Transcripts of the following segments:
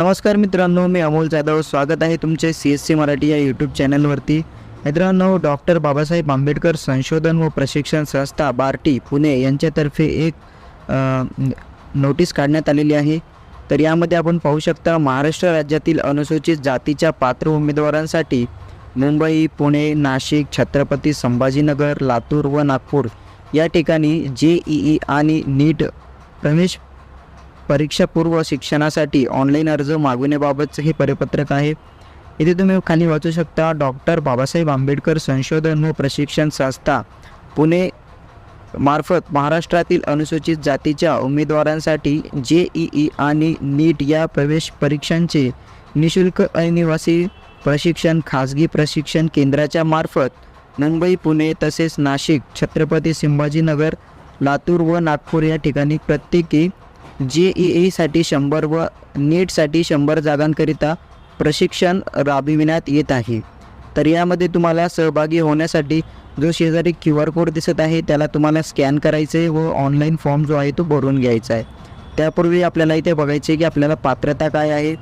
नमस्कार मित्रांनो मी अमोल जाधव. स्वागत आहे तुमचे सी एस सी मराठी या यूट्यूब चॅनलवरती मित्रांनो डॉक्टर बाबासाहेब आंबेडकर संशोधन व प्रशिक्षण संस्था बार्टी पुणे यांच्यातर्फे एक नोटीस काढण्यात आलेली आहे. तर यामध्ये आपण पाहू शकता महाराष्ट्र राज्यातील अनुसूचित जातीच्या पात्र उमेदवारांसाठी मुंबई पुणे नाशिक छत्रपती संभाजीनगर लातूर व नागपूर या ठिकाणी जे ई ई आणि नीट प्रवेश परीक्षापूर्व शिक्षणासाठी ऑनलाईन अर्ज मागविण्याबाबतचं हे परिपत्रक आहे. इथे तुम्ही खाली वाचू शकता डॉक्टर बाबासाहेब आंबेडकर संशोधन व प्रशिक्षण संस्था पुणे मार्फत महाराष्ट्रातील अनुसूचित जातीच्या उमेदवारांसाठी जे ई ई आणि नीट या प्रवेश परीक्षांचे निशुल्क अनिवासी प्रशिक्षण खाजगी प्रशिक्षण केंद्राच्या मार्फत मुंबई पुणे तसेच नाशिक छत्रपती संभाजीनगर लातूर व नागपूर या ठिकाणी प्रत्येकी जे ई ईसाठी शंभर व नीटसाठी शंभर जागांकरिता प्रशिक्षण राबविण्यात येत आहे. तर यामध्ये तुम्हाला सहभागी होण्यासाठी जो शेजारी क्यू आर कोड दिसत आहे त्याला तुम्हाला स्कॅन करायचं आहे व ऑनलाईन फॉर्म जो आहे तो भरून घ्यायचा आहे. त्यापूर्वी आपल्याला इथे बघायचे आहे की आपल्याला पात्रता काय आहे.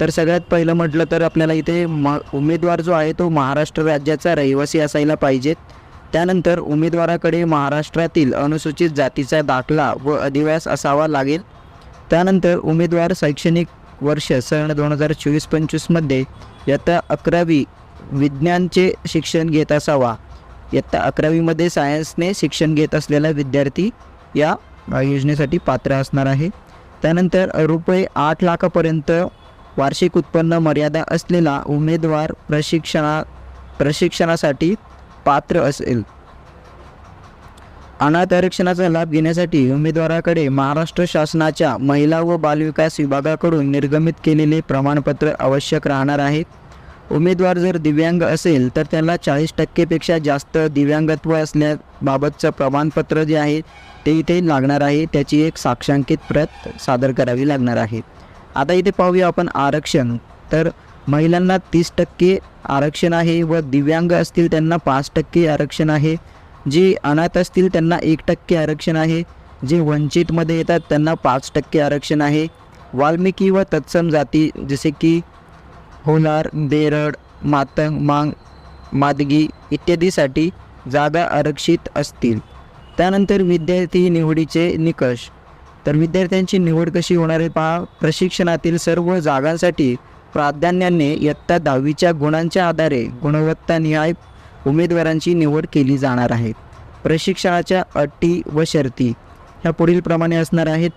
तर सगळ्यात पहिलं म्हटलं तर आपल्याला इथे म उमेदवार जो आहे तो महाराष्ट्र राज्याचा रहिवासी असायला पाहिजेत. त्यानंतर उमेदवाराकडे महाराष्ट्रातील अनुसूचित जातीचा दाखला व अधिवास असावा लागेल. त्यानंतर उमेदवार शैक्षणिक वर्ष सन दोन हजार चोवीस पंचवीसमध्ये इयत्ता अकरावी विज्ञानचे शिक्षण घेत असावा. इयत्ता अकरावीमध्ये सायन्सने शिक्षण घेत असलेला विद्यार्थी या योजनेसाठी पात्र असणार आहे. त्यानंतर रुपये आठ लाखापर्यंत वार्षिक उत्पन्न मर्यादा असलेला उमेदवार प्रशिक्षणा प्रशिक्षणासाठी पात्र असेल. अनाथ आरक्षणाचा लाभ घेण्यासाठी उमेदवाराकडे महाराष्ट्र शासनाच्या महिला व बालविकास विभागाकडून निर्गमित केलेले प्रमाणपत्र आवश्यक राहणार आहे. उमेदवार जर दिव्यांग असेल तर त्याला चाळीस टक्केपेक्षा जास्त दिव्यांगत्व असल्याबाबतचं प्रमाणपत्र जे आहे ते इथे लागणार आहे. त्याची एक साक्षांकित प्रत सादर करावी लागणार आहे. आता इथे पाहूया आपण आरक्षण. तर महिलांना तीस टक्के आरक्षण आहे व दिव्यांग असतील त्यांना पाच टक्के आरक्षण आहे. जे अनाथ असतील त्यांना एक टक्के आरक्षण आहे. जे वंचितमध्ये येतात त्यांना पाच टक्के आरक्षण आहे. वाल्मिकी व तत्सम जाती जसे की होलार देरड मातंग मांग मादगी इत्यादीसाठी जागा आरक्षित असतील. त्यानंतर विद्यार्थी निवडीचे निकष. तर विद्यार्थ्यांची निवड कशी होणार आहे पहा. प्रशिक्षणातील सर्व जागांसाठी प्राधान्याने इयत्ता दहावीच्या गुणांच्या आधारे गुणवत्तानिहाय उमेदवारांची निवड केली जाणार आहे. प्रशिक्षणाच्या अटी व शर्ती ह्या पुढीलप्रमाणे असणार आहेत.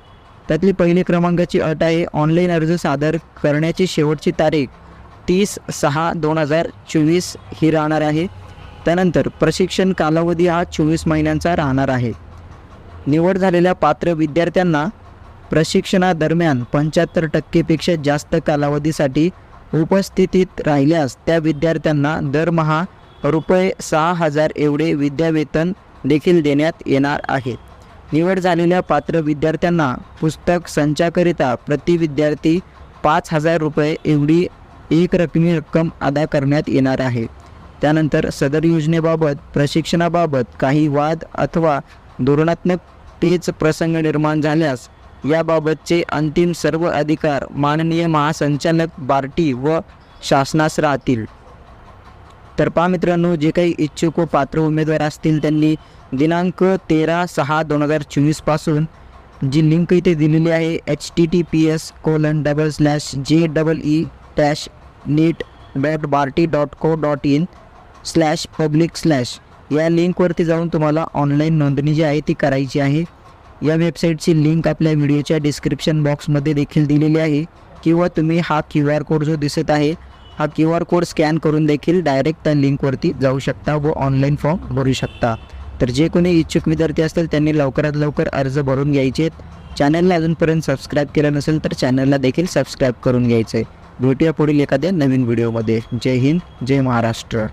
त्यातली पहिली क्रमांकाची अट आहे ऑनलाईन अर्ज सादर करण्याची शेवटची तारीख तीस सहा दोन हजार चोवीस ही राहणार आहे. त्यानंतर प्रशिक्षण कालावधी हा चोवीस महिन्यांचा राहणार आहे. निवड झालेल्या पात्र विद्यार्थ्यांना प्रशिक्षणादरम्यान पंच्याहत्तर टक्केपेक्षा जास्त कालावधीसाठी उपस्थितीत राहिल्यास त्या विद्यार्थ्यांना दरमहा रुपये सहा हजार एवढे विद्यावेतन देखील देण्यात येणार आहे. निवड झालेल्या पात्र विद्यार्थ्यांना पुस्तक संचाकरिता प्रति विद्यार्थी पाच हजार रुपये एवढी एक रकमी रक्कम अदा करण्यात येणार आहे. त्यानंतर सदर योजनेबाबत प्रशिक्षणाबाबत काही वाद अथवा धोरणात्मक तेच प्रसंग निर्माण झाल्यास याबाबतचे अंतिम सर्व अधिकार माननीय महासंचालक बार्टी व शासनास राहतील. तर पहा मित्रांनो जे काही इच्छुक व पात्र उमेदवार असतील त्यांनी दिनांक तेरा सहा दोन हजार चोवीसपासून जी लिंक इथे दिलेली आहे H T T P S colon double slash J double E dash NEET dot Barti dot co dot in slash public slash या लिंकवरती जाऊन तुम्हाला ऑनलाईन नोंदणी जी आहे ती करायची आहे. या वेबसाईटची लिंक आपल्या व्हिडिओच्या डिस्क्रिप्शन बॉक्समध्ये देखील दिलेली आहे. किंवा तुम्ही हा क्यू आर कोड जो दिसत आहे हा क्यू आर कोड स्कॅन करून देखील डायरेक्ट त्या लिंकवरती जाऊ शकता व ऑनलाईन फॉर्म भरू शकता. तर जे कोणी इच्छुक विद्यार्थी असतील त्यांनी लवकरात लवकर अर्ज भरून घ्यायचे आहेत. चॅनलला अजूनपर्यंत सबस्क्राईब केलं नसेल तर चॅनलला देखील सबस्क्राईब करून घ्यायचं आहे भेटूया पुढील एखाद्या नवीन व्हिडिओमध्ये जय हिंद जय महाराष्ट्र.